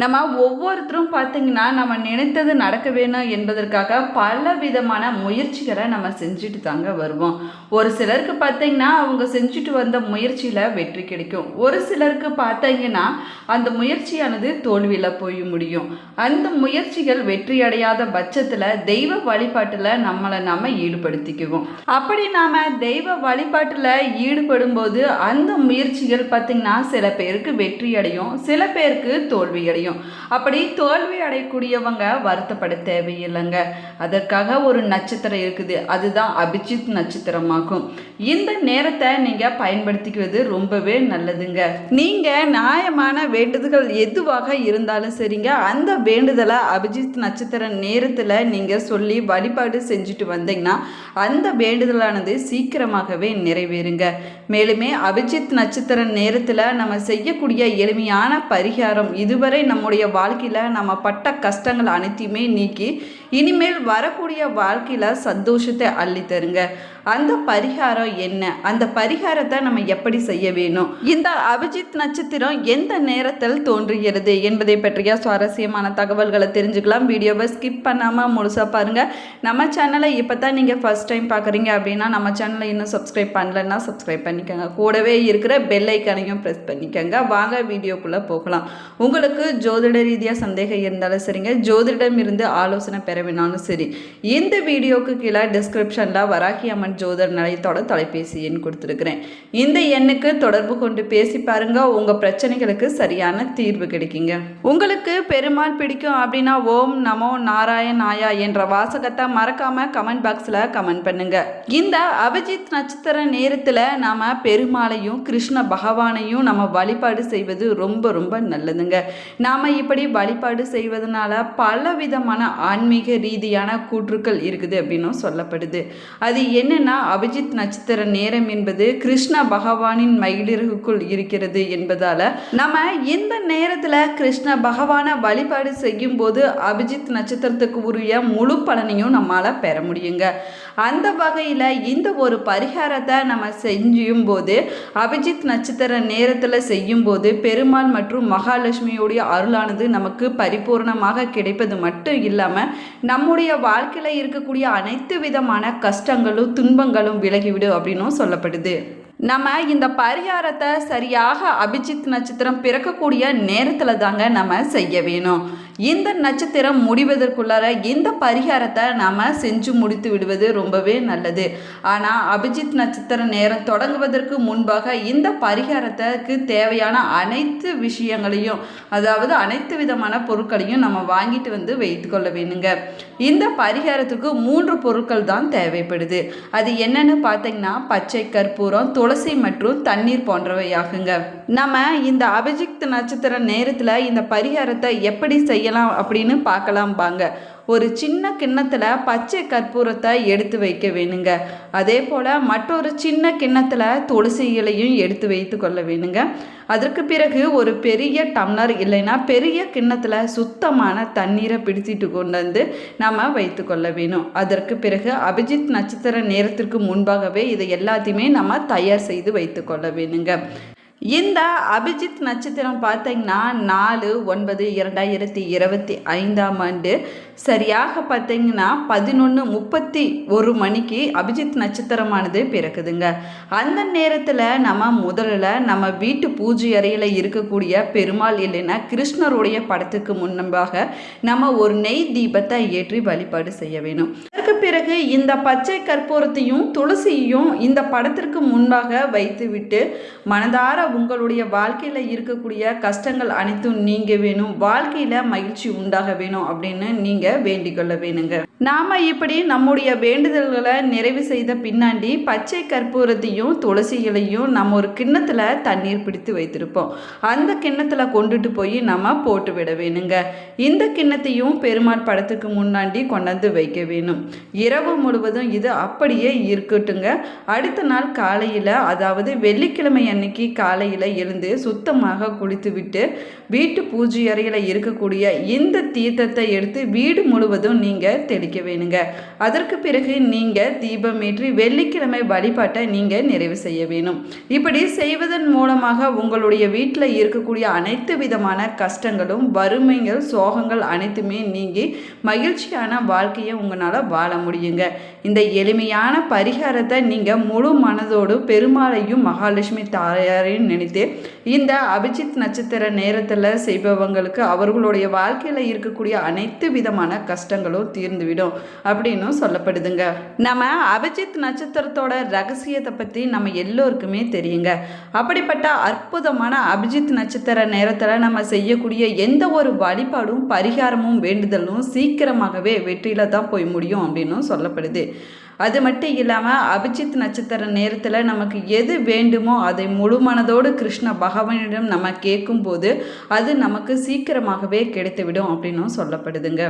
நம்ம ஒவ்வொருத்தரும் பார்த்தீங்கன்னா நம்ம நினைத்தது நடக்க வேணும் என்பதற்காக பல விதமான முயற்சிகளை நம்ம செஞ்சுட்டு தாங்க வருவோம். ஒரு சிலருக்கு பார்த்தீங்கன்னா அவங்க செஞ்சுட்டு வந்த முயற்சியில் வெற்றி கிடைக்கும். ஒரு சிலருக்கு பார்த்தீங்கன்னா அந்த முயற்சியானது தோல்வியில் போய் முடியும். அந்த முயற்சிகள் வெற்றி அடையாத பட்சத்தில் தெய்வ வழிபாட்டில் நம்மளை நாம் ஈடுபடுத்திக்குவோம். அப்படி நாம் தெய்வ வழிபாட்டில் ஈடுபடும்போது அந்த முயற்சிகள் பார்த்தீங்கன்னா சில பேருக்கு வெற்றி அடையும் சில பேருக்கு தோல்வி அடையும். அப்படி தோல்வி அடையக்கூடியவங்க வருத்தப்பட தேவையில்லைங்க. அதற்காக ஒரு நட்சத்திரம் இருக்குது. அதுதான் அபிஜித் நட்சத்திரமாகும். இந்த நேரத்தை நீங்கள் பயன்படுத்திக்குவது ரொம்பவே நல்லதுங்க. நீங்கள் நியாயமான வேண்டுதல்கள் எதுவாக இருந்தாலும் சரிங்க. அந்த வேண்டுதலை அபிஜித் நட்சத்திர நேரத்தில் நீங்கள் சொல்லி வழிபாடு செஞ்சுட்டு வந்தீங்கன்னா அந்த வேண்டுதலானது சீக்கிரமாகவே நிறைவேறுங்க. மேலுமே அபிஜித் நட்சத்திர நேரத்தில் நம்ம செய்யக்கூடிய எளிமையான பரிகாரம் இதுவரை நம்முடைய வாழ்க்கையில் நம்ம பட்ட கஷ்டங்கள் அனைத்தையுமே நீக்கி இனிமேல் வரக்கூடிய வாழ்க்கையில் சந்தோஷத்தை அள்ளி தருங்க அந்த பரிகாரம் என்ன? அந்த பரிகாரத்தை நம்ம எப்படி செய்ய வேணும்? இந்த அபிஜித் நட்சத்திரம் எந்த நேரத்தில் தோன்றுகிறது என்பதை பற்றிய சுவாரஸ்யமான தகவல்களை தெரிஞ்சுக்கலாம். வீடியோவை ஸ்கிப் பண்ணாமல் முழுசாக பாருங்கள் நம்ம சேனலை இப்போ தான் நீங்கள் ஃபஸ்ட் டைம் பார்க்குறீங்க அப்படின்னா நம்ம சேனலை இன்னும் சப்ஸ்கிரைப் பண்ணலன்னா சப்ஸ்கிரைப் பண்ணிக்கோங்க. கூடவே இருக்கிற பெல் ஐக்கனையும் ப்ரெஸ் பண்ணிக்கோங்க. வாங்க வீடியோக்குள்ளே போகலாம். உங்களுக்கு ஜோதிட ரீதியாக சந்தேகம் இருந்தாலும் சரிங்க. ஜோதிடம் இருந்து ஆலோசனை பெற வேணாலும் சரி. இந்த வீடியோக்கு கீழே டிஸ்கிரிப்ஷனில் வராகி அம்மன் ஜோதர் நிலையத்தோட தொலைபேசி எண் கொடுத்துருக்குறேன். இந்த எண்ணுக்கு தொடர்பு கொண்டு பேசி பாருங்க. உங்கள் பிரச்சனைகளுக்கு சரியான தீர்வு கிடைக்குங்க. உங்களுக்கு பெருமாள் பிடிக்கும் அப்படின்னா ஓம் நமோ நாராயணாயா என்ற வாசகத்தை மறக்காம கமெண்ட் பாக்ஸில் கமெண்ட் பண்ணுங்க. இந்த அபிஜித் நட்சத்திர நேரத்தில் நாம பெருமாளையும் கிருஷ்ண பகவானையும் நம்ம வழிபாடு செய்வது ரொம்ப ரொம்ப நல்லதுங்க. நாம் இப்படி வழிபாடு செய்வதனால பல விதமான ஆன்மீக ரீதியான கூற்றுக்கள் இருக்குது அப்படின்னும் சொல்லப்படுது. அது ஏன்னா அபிஜித் நட்சத்திர நேரம் என்பது கிருஷ்ண பகவானின் மயிலிறகுக்குள் இருக்கிறது என்பதால நம்ம இந்த நேரத்தில் கிருஷ்ண பகவானை வழிபாடு செய்யும் போது அபிஜித் நட்சத்திரத்துக்கு உரிய முழு பலனையும் நம்மளால் பெற முடியுங்க. அந்த வகையில் இந்த ஒரு பரிகாரத்தை நம்ம செஞ்சும் போது அபிஜித் நட்சத்திர நேரத்தில் செய்யும் போது பெருமாள் மற்றும் மகாலட்சுமியுடைய அருளானது நமக்கு பரிபூர்ணமாக கிடைப்பது மட்டும் இல்லாமல் நம்முடைய வாழ்க்கையில் இருக்கக்கூடிய அனைத்து விதமான கஷ்டங்களும் துன்பங்களும் விலகிவிடும் அப்படின்னும் சொல்லப்படுது. நம்ம இந்த பரிகாரத்தை சரியாக அபிஜித் நட்சத்திரம் பிறக்கக்கூடிய நேரத்தில் தாங்க நம்ம செய்ய வேணும். இந்த நட்சத்திரம் முடிவதற்குள்ளார இந்த பரிகாரத்தை நாம் செஞ்சு முடித்து விடுவது ரொம்பவே நல்லது. ஆனால் அபிஜித் நட்சத்திர நேரம் தொடங்குவதற்கு முன்பாக இந்த பரிகாரத்துக்கு தேவையான அனைத்து விஷயங்களையும் அதாவது அனைத்து விதமான பொருட்களையும் நம்ம வாங்கிட்டு வந்து வைத்துக்கொள்ள வேணுங்க இந்த பரிகாரத்துக்கு மூன்று பொருட்கள் தான் தேவைப்படுது. அது என்னன்னு பார்த்தீங்கன்னா பச்சை கற்பூரம் துளசி மற்றும் தண்ணீர் போன்றவையாகுங்க. நம்ம இந்த அபிஜித் நட்சத்திர நேரத்தில் இந்த பரிகாரத்தை எப்படி செய்யலாம் அப்படின்னு பார்க்கலாம் பாங்க ஒரு சின்ன கிண்ணத்தில் பச்சை கற்பூரத்தை எடுத்து வைக்க வேணுங்க. அதே போல் மற்றொரு சின்ன கிண்ணத்தில் துளசி இலையும் எடுத்து வைத்து கொள்ள வேணுங்க. அதற்கு பிறகு ஒரு பெரிய டம்ளர் இல்லைன்னா பெரிய கிண்ணத்தில் சுத்தமான தண்ணீரை பிடிச்சிட்டு கொண்டு வந்து நம்ம வைத்து கொள்ள வேணும். அதற்கு பிறகு அபிஜித் நட்சத்திர நேரத்திற்கு முன்பாகவே இதை எல்லாத்தையுமே நம்ம தயார் செய்து வைத்து கொள்ள வேணுங்க. இந்த அபிஜித் நட்சத்திரம் பார்த்தீங்கன்னா நாலு ஒன்பது இரண்டாயிரத்தி இருபத்தி ஐந்தாம் ஆண்டு. சரியாக பார்த்தீங்கன்னா பதினொன்று முப்பத்தி ஒரு மணிக்கு அபிஜித் நட்சத்திரமானது பிறக்குதுங்க. அந்த நேரத்தில் நம்ம முதல்ல நம்ம வீட்டு பூஜை அறையில் இருக்கக்கூடிய பெருமாள் இல்லைன்னா கிருஷ்ணருடைய படத்துக்கு முன்பாக நம்ம ஒரு நெய் தீபத்தை ஏற்றி வழிபாடு செய்ய வேணும். அதற்கு பிறகு இந்த பச்சை கற்பூரத்தையும் துளசியையும் இந்த படத்திற்கு முன்பாக வைத்துவிட்டு மனதார உங்களுடைய வாழ்க்கையில் இருக்கக்கூடிய கஷ்டங்கள் அனைத்தும் நீங்க வேணும் வாழ்க்கையில் மகிழ்ச்சி உண்டாக வேணும் அப்படின்னு நீங்கள் வேண்டிக்கொள்ள வேணுங்க. நாம இப்படி நம்முடைய வேண்டுதல்களை நிறைவு செய்த பின்னாடி பச்சை கற்பூரத்தையும் துளசிகளையும் நம்ம ஒரு கிண்ணத்தில் தண்ணீர் பிடித்து வைத்திருப்போம். அந்த கிண்ணத்தில் கொண்டுட்டு போய் நம்ம போட்டு விட வேணுங்க. இந்த கிண்ணத்தையும் பெருமாள் படத்துக்கு முன்னாடி கொண்டாந்து வைக்க வேணும். இரவு முழுவதும் இது அப்படியே இருக்கட்டுங்க. அடுத்த நாள் காலையில் அதாவது வெள்ளிக்கிழமை அன்னைக்கு காலையில் எழுந்து சுத்தமாக குளித்துவிட்டு வீட்டு பூஜை அறையில் இருக்கக்கூடிய இந்த தீர்த்தத்தை எடுத்து வீடு முழுவதும் நீங்கள் தெளிக்க வேணுங்க. அதற்கு பிறகு நீங்கள் தீபமேற்றி வெள்ளிக்கிழமை வழிபாட்டை நீங்கள் நிறைவு செய்ய வேணும். இப்படி செய்வதன் மூலமாக உங்களுடைய வீட்டில் இருக்கக்கூடிய அனைத்து விதமான கஷ்டங்களும் வறுமைகள் சோகங்கள் அனைத்துமே நீங்கி மகிழ்ச்சியான வாழ்க்கையை உங்களால் வாழ முடியுங்க. இந்த எளிமையான பரிகாரத்தை நீங்கள் முழு மனதோடு பெருமாளையும் மகாலட்சுமி தாயாரையும் நினைத்து இந்த அபிஜித் நட்சத்திர நேரத்தில் செய்பவங்களுக்கு அவர்களுடைய வாழ்க்கையில் இருக்கக்கூடிய அனைத்து விதமான கஷ்டங்களும் தீர்ந்துவிடும் அப்படின்னும் சொல்லப்படுதுங்க. நம்ம அபிஜித் நட்சத்திரத்தோட ரகசியத்தை பற்றி நம்ம எல்லோருக்குமே தெரியுங்க. அப்படிப்பட்ட அற்புதமான அபிஜித் நட்சத்திர நேரத்தில் நம்ம செய்யக்கூடிய எந்த ஒரு வழிபாடும் பரிகாரமும் வேண்டுதலும் சீக்கிரமாகவே வெற்றியில் தான் போய் முடியும் அப்படின்னு அப்படின்னும் சொல்லப்படுது. அது மட்டும் இல்லாமல் அபிஜித் நட்சத்திர நேரத்தில் நமக்கு எது வேண்டுமோ அதை முழு மனதோடு கிருஷ்ண பகவானிடம் நம்ம கேட்கும்போது அது நமக்கு சீக்கிரமாகவே கிடைத்துவிடும் அப்படின்னும் சொல்லப்படுதுங்க.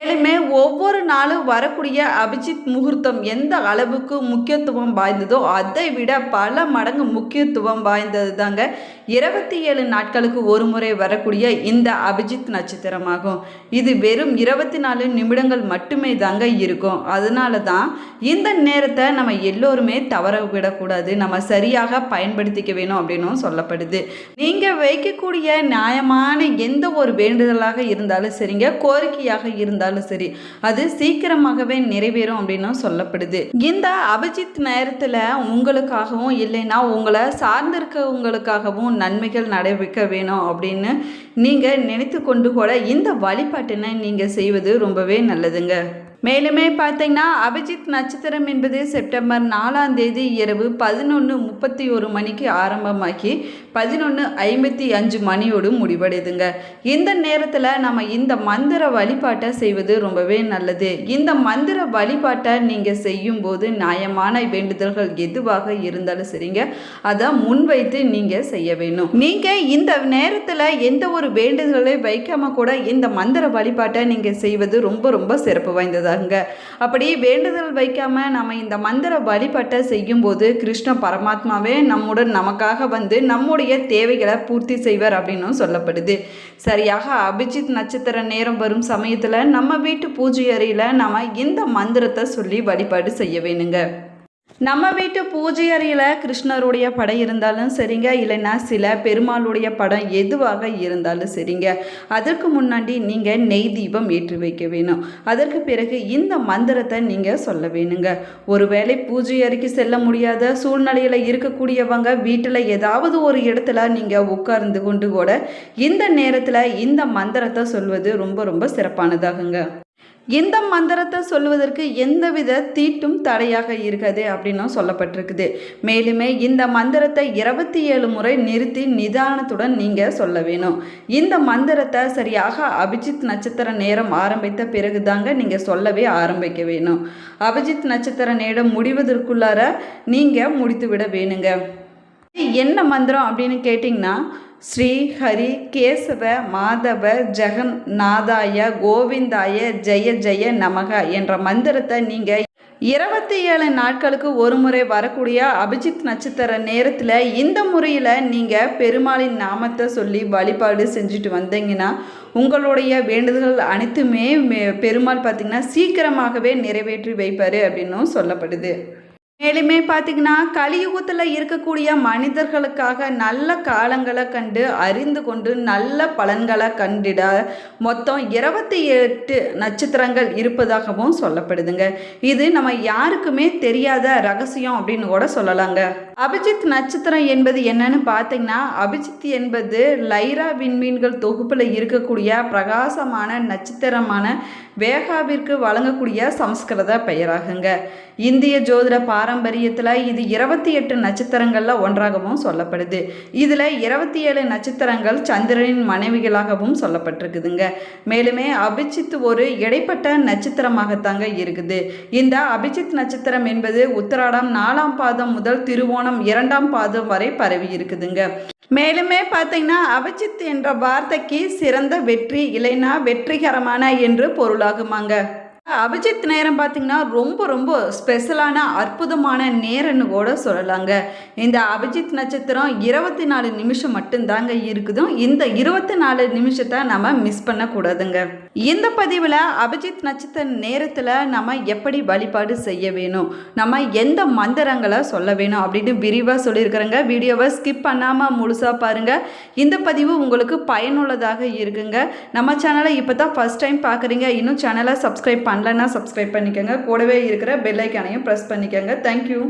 மேலுமே ஒவ்வொரு நாளும் வரக்கூடிய அபிஜித் முகூர்த்தம் எந்த அளவுக்கு முக்கியத்துவம் வாய்ந்ததோ அதை விட பல மடங்கு முக்கியத்துவம் வாய்ந்தது தாங்க இருபத்தி ஏழு நாட்களுக்கு ஒரு முறை வரக்கூடிய இந்த அபிஜித் நட்சத்திரமாகும். இது வெறும் இருபத்தி நாலு நிமிடங்கள் மட்டுமே தாங்க இருக்கும். அதனால தான் இந்த நேரத்தை நம்ம எல்லோருமே தவற விடக்கூடாது. நம்ம சரியாக பயன்படுத்திக்க வேணும் அப்படின்னும் சொல்லப்படுது. நீங்கள் வைக்கக்கூடிய நியாயமான எந்த ஒரு வேண்டுதலாக இருந்தாலும் சரிங்க. கோரிக்கையாக இருந்தாலும் சரி. அது சீக்கிரமாகவே நிறைவேறும் அப்படின்னும் சொல்லப்படுது. இந்த அபிஜித் நேரத்தில் உங்களுக்காகவும் இல்லைன்னா உங்களை சார்ந்திருக்கவங்களுக்காகவும் நன்மைகள் நடைபெற்க வேணும் அப்படின்னு நீங்கள் நினைத்து கொண்டு கூட இந்த வழிபாட்டினை நீங்கள் செய்வது ரொம்பவே நல்லதுங்க. மேலுமே பார்த்தீங்கன்னா அபிஜித் நட்சத்திரம் என்பது செப்டம்பர் நாலாம் தேதி இரவு பதினொன்று முப்பத்தி ஒரு மணிக்கு ஆரம்பமாகி பதினொன்று ஐம்பத்தி அஞ்சு மணியோடு முடிவடையுதுங்க இந்த நேரத்தில் நம்ம இந்த மந்திர வழிபாட்டை செய்வது ரொம்பவே நல்லது. இந்த மந்திர வழிபாட்டை நீங்கள் செய்யும்போது நியாயமான வேண்டுதல்கள் எதுவாக இருந்தாலும் சரிங்க. அதை முன்வைத்து நீங்கள் செய்ய வேணும் நீங்கள் இந்த நேரத்தில் எந்த ஒரு வேண்டுதலை வைக்காமல் கூட இந்த மந்திர வழிபாட்டை நீங்கள் செய்வது ரொம்ப ரொம்ப சிறப்பு வாய்ந்ததாக சங்க அப்படி வேண்டுதல் வைக்காம நம்ம இந்த மந்திர வழிபாட்டை செய்யும்போது கிருஷ்ண பரமாத்மாவே நம்முடன் நமக்காக வந்து நம்முடைய தேவைகளை பூர்த்தி செய்வர் அப்படின்னும் சொல்லப்படுது. சரியாக அபிஜித் நட்சத்திர நேரம் வரும் சமயத்தில் நம்ம வீட்டு பூஜை அறையில் நம்ம இந்த மந்திரத்தை சொல்லி வழிபாடு செய்ய வேணுங்க. நம்ம வீட்டு பூஜை அறையில் கிருஷ்ணருடைய படம் இருந்தாலும் சரிங்க இல்லைன்னா சில பெருமாளுடைய படம் எதுவாக இருந்தாலும் சரிங்க. அதற்கு முன்னாடி நீங்கள் நெய் தீபம் ஏற்றி வைக்க வேணும். அதற்கு பிறகு இந்த மந்திரத்தை நீங்கள் சொல்ல வேணுங்க. ஒருவேளை பூஜை அறைக்கு செல்ல முடியாத சூழ்நிலையில் இருக்கக்கூடியவங்க வீட்டில் ஏதாவது ஒரு இடத்துல நீங்கள் உட்கார்ந்து கொண்டு கூட இந்த நேரத்தில் இந்த மந்திரத்தை சொல்வது ரொம்ப ரொம்ப சிறப்பானதாகுங்க. இந்த மந்திரத்தை சொல்வதற்கு எந்தவித தீட்டும் தடையாக இருக்காது அப்படின்னும் சொல்லப்பட்டிருக்குது. மேலுமே இந்த மந்திரத்தை இருபத்தி ஏழு முறை நிறுத்தி நிதானத்துடன் நீங்கள் சொல்ல வேணும். இந்த மந்திரத்தை சரியாக அபிஜித் நட்சத்திர நேரம் ஆரம்பித்த பிறகு தாங்க நீங்கள் சொல்லவே ஆரம்பிக்க வேணும். அபிஜித் நட்சத்திர நேரம் முடிவதற்குள்ளார நீங்கள் முடித்து விட வேணுங்க. என்ன மந்திரம் அப்படின்னு கேட்டிங்கன்னா ஸ்ரீ ஹரி கேசவ மாதவ ஜெகன் நாதாய கோவிந்தாய ஜெய ஜெய நமக என்ற மந்திரத்தை நீங்கள் இருபத்தி ஏழு நாட்களுக்கு ஒரு முறை வரக்கூடிய அபிஜித் நட்சத்திர நேரத்தில் இந்த முறையில் நீங்கள் பெருமாளின் நாமத்தை சொல்லி வழிபாடு செஞ்சுட்டு வந்தீங்கன்னா உங்களுடைய வேண்டுதல்கள் அனைத்துமே பெருமாள் பார்த்திங்கன்னா சீக்கிரமாகவே நிறைவேற்றி வைப்பார் அப்படின்னும் சொல்லப்படுது. மேலுமே பார்த்தீங்கன்னா கலியுகத்தில் இருக்கக்கூடிய மனிதர்களுக்காக நல்ல காலங்களை கண்டு அறிந்து கொண்டு நல்ல பலன்களை கண்டிட மொத்தம் இருபத்தி எட்டு நட்சத்திரங்கள் இருப்பதாகவும் சொல்லப்படுதுங்க. இது நம்ம யாருக்குமே தெரியாத ரகசியம் அப்படின்னு கூட சொல்லலாங்க. அபிஜித் நட்சத்திரம் என்பது என்னன்னு பார்த்தீங்கன்னா அபிஜித் என்பது லைரா விண்மீன்கள் தொகுப்பில் இருக்கக்கூடிய பிரகாசமான நட்சத்திரமான வேகாவிற்கு வழங்கக்கூடிய சம்ஸ்கிருத பெயராகுங்க. இந்திய ஜோதிட பாரம்பரியத்தில் இது இருபத்தி எட்டு நட்சத்திரங்களில் ஒன்றாகவும் சொல்லப்படுது. இதில் இருபத்தி ஏழு நட்சத்திரங்கள் சந்திரனின் மனைவிகளாகவும் சொல்லப்பட்டிருக்குதுங்க. மேலுமே அபிஜித் ஒரு இடைப்பட்ட நட்சத்திரமாகத்தாங்க இருக்குது. இந்த அபிஜித் நட்சத்திரம் என்பது உத்தராடம் நாலாம் பாதம் முதல் திருவோணம் இரண்டாம் பாதம் வரை பரவி இருக்குதுங்க. மேலுமே பார்த்தீங்கன்னா அபிஜித் என்ற வார்த்தைக்கு சிறந்த வெற்றி இல்லைன்னா வெற்றிகரமான என்று பொருள் பொருளாகுமாங்க அபிஜித் நேரம் பார்த்திங்கன்னா ரொம்ப ரொம்ப ஸ்பெஷலான அற்புதமான நேரம்னு கூட சொல்லலாங்க. இந்த அபிஜித் நட்சத்திரம் இருபத்தி நாலு நிமிஷம் மட்டும்தாங்க இருக்குதும் இந்த இருபத்தி நாலு நிமிஷத்தை நம்ம மிஸ் பண்ணக்கூடாதுங்க. இந்த பதிவில் அபிஜித் நட்சத்திர நேரத்தில் நம்ம எப்படி வழிபாடு செய்ய வேணும்? நம்ம எந்த மந்திரங்களை சொல்ல வேணும் அப்படின்னு விரிவாக சொல்லியிருக்கிறேங்க. வீடியோவை ஸ்கிப் பண்ணாமல் முழுசாக பாருங்கள் இந்த பதிவு உங்களுக்கு பயனுள்ளதாக இருக்குங்க. நம்ம சேனலை இப்போ தான் ஃபஸ்ட் டைம் பார்க்குறீங்க இன்னும் சேனலை சப்ஸ்கிரைப் பண்ணலன்னா சப்ஸ்கிரைப் பண்ணிக்கோங்க. கூடவே இருக்கிற பெல்லைக்கானையும் ப்ரெஸ் பண்ணிக்கோங்க. தேங்க்யூ